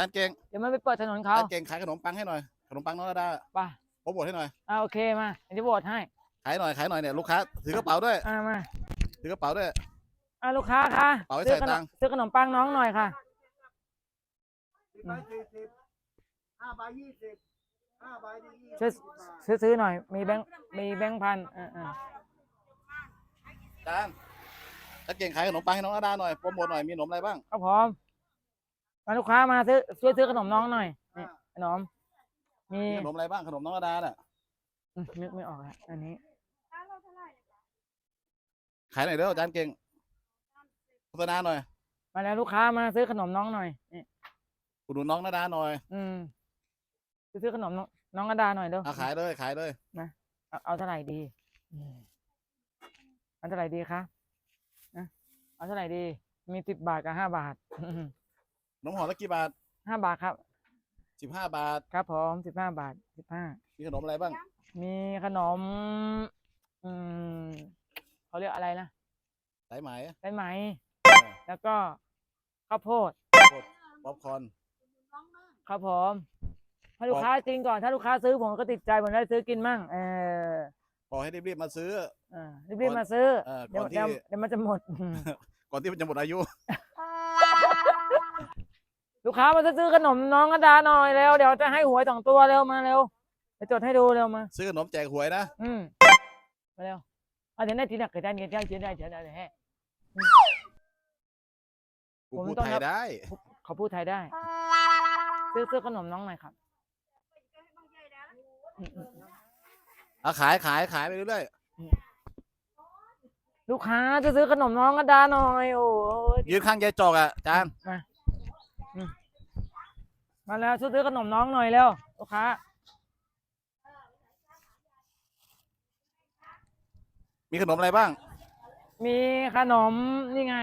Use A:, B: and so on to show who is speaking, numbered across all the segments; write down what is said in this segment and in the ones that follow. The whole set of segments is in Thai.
A: จานเก่ง
B: เดี๋ยวมันไปเปิดถนนเขา
A: จานเก่งขายขนมปังให้หน่อย ขนมปังน้องระดา
B: ไป่ะ
A: โปรโมทให้หน่อย
B: อ่าโอเคมาเดี๋ยวจะโหวตให้
A: ขายหน่อยขายหน่อยเนี่ยลูกค้าถือกระเป๋าด้วย
B: อ่ามา
A: ถือกระเป๋าด้วย
B: อ่าลูกค้าค่ะ
A: เป๋าไว้
B: ซื้อ
A: ใส่
B: ขน
A: ตั
B: ม
A: งค์
B: ซื้อขนมปังน้องหน่อยค่ะ
C: สิบใบสี่สิบห้าใบยี่สิบห้าใบนี่ยี่
B: ซื้อ
C: สิบบาท
B: ซื้อซื้อหน่อย มีแบงค์มีแบงค์พันอ่าอ่า
A: จานจานเก่งขายขนมปังให้น้องระดาหน่อยโปรโมทหน่อยมีขนมอะไรบ้าง
B: ครับผม มาลูกค้ามาซื้อช่วยซื้อขนมน้องหน่อยนี่ขนมมี
A: มีขนมอะไรบ้างขนมน้องระดาน่ะ
B: อืมนึกไม่ออกแล้วอันนี้
A: ขายหน่อยเด้อจานเก่งโฆษณาหน่อย
B: มาแล้วลูกค้ามาซื้อขนมน้องหน่อยนี่
A: อุดหนุนน้องระดาหน่อย
B: อืมซื้อซื้อขนมน้องน้องกระดาหน่อยเด้อ
A: เอาขายเลยขายเลย
B: เอาเอาเท่าไหร่ดีอืมเอาเท่าไหร่ดีคะนะเอาเท่าไหร่ดี มีสิบบาทกับห้าบาท
A: ข นมห่อละกี่บาท
B: ห้าบาทครับ
A: สิบห้าบาท
B: ครับผมสิบห้าบาทสิบห้า
A: มีขนมอะไรบ้าง
B: มีขนม อืมเขาเรียกอะไรนะ
A: สายไหม
B: ได้ไหม แล้วก็ข้าวโพด
A: ป๊อปคอร์น
B: ครับผมให้ลูกค้ากินก่อนถ้าลูกค้าซื้อผมก็ติดใจผมได้ซื้อกินมั่งเออ
A: บอกให้รีบๆมาซื้อ
B: เออรีบๆมาซื้อ
A: เออ
B: เดี๋ยว
A: ก่อนที่
B: เดี๋ยวเดี๋ยวมันจะหมด
A: ก่อนที่มันจะหมดอายุ
B: ลูกค้ามาซื้อขนมน้องกระดาหน่อยเร็วเดี๋ยวจะให้หวยสองตัวเร็วมาเร็วไปจดให้ดูเร็วมา
A: ซื้อขนมแจกหวยนะ
B: อืมมาเร็วเอาเดี๋ยวได้ทีหนักเกิดได้เดี๋ยวได้เดี๋ยวได้เดี๋ยวได้เดี๋ยวให้
A: กู
B: ผม
A: พูด
B: ต้อง
A: ไท
B: รั
A: ย
B: บ
A: ได้
B: เขาพูดไทยได้ ซื้อซื้อขนมน้องหน่อยครับอืมอืม
A: เอาขายขายขายไปเรื่อย
B: ลูกค้าจะซื้อขนมน้องกระดาหน่อยโอ้ย
A: ๆยืนข้างยายจอกอะจาน
B: มา แล้วช่วยซื้อขนมน้องหน่อยเร็วลูกค้า
A: มีขนมอะไรบ้าง
B: มีขนมนี่ไง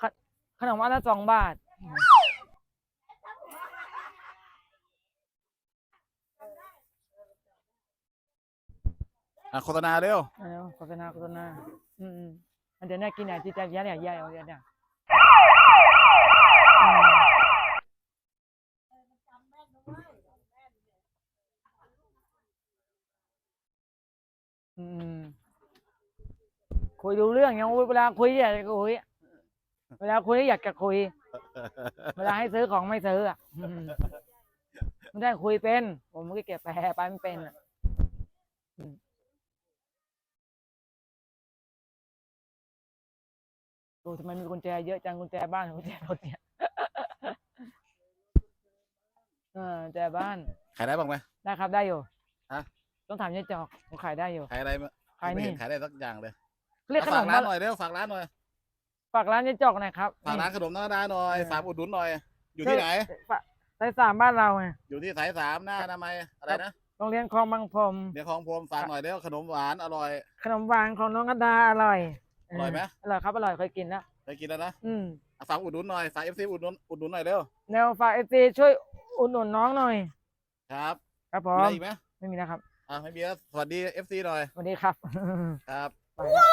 B: ขขนมอันละสองบาท
A: อะโฆษณาเร็ว
B: เร็วโฆษณาโฆษณาอืมอืมอันเดี๋ยวน่ากินอะจีจังยันเนี่ยยันเนี่ยเนี่ยอืม คุยดูเรื่องยังเวลาคุยอยากจะคุยเวลาคุยอยากจะคุย เวลาให้ซื้อของไม่ซื้ออะอืมไม่ได้คุยเป็น ผมก็เก็บแปลไปไม่เป็นอะอืมโอ้ทำไมมีกุญแจเยอะจังกุญแจบ้านกุญแจรถเนี่ย เออกุญแจบ้าน
A: ขายได้บ้างไหม
B: ได้ครับได้อยู่
A: ฮะ
B: ต้องถามยายจอกผมขายได้อยู่
A: ขายอะไรมั้ย
B: ขาย
A: ไม่
B: นี่
A: เห็นขายได้สักอย่างเลย
B: เรียกขน
A: ฝาก
B: ม
A: ร้า
B: ว่าน
A: หน่อยเร็วฝากร้านหน่อย
B: ฝากร้านยายจอกหน่อยครับ
A: ฝากร้านขนมน้องระดาหน่อย
B: เออ
A: ฝากอุดหนุนหน่อย อยู่ที่ไหน
B: ฝากสายสามบ้านเราไง
A: อยู่ที่สายสามหน้าอนามัยอะไรนะ
B: โรงเรียนคลองบางพรม
A: เดี๋ยวของผมฝากหน่อยเร็วขนมหวานอร่อย
B: ขนมหวานของน้องกระดาอร่อย
A: อร่อยไหม
B: อร่อยครับอร่อยเคยกินแล้ว
A: ไปกินแล้วนะ
B: อืม
A: อะฝากอุดหนุนหน่อยฝากเอฟซีอุดหนุนอุดหนุนหน่อยเร็ว
B: แนวฝากเอฟซีช่วย อุดหนุนน้องหน่อย
A: ครับ
B: ครับผ
A: มี
B: ม
A: อะไรอีกไหม
B: ไม่มีแล้วครับ
A: อะไม่มีแล้วสวัสดีเอฟซีหน่อย
B: สวัสดีครับ
A: ครับ
B: ไปแล้ว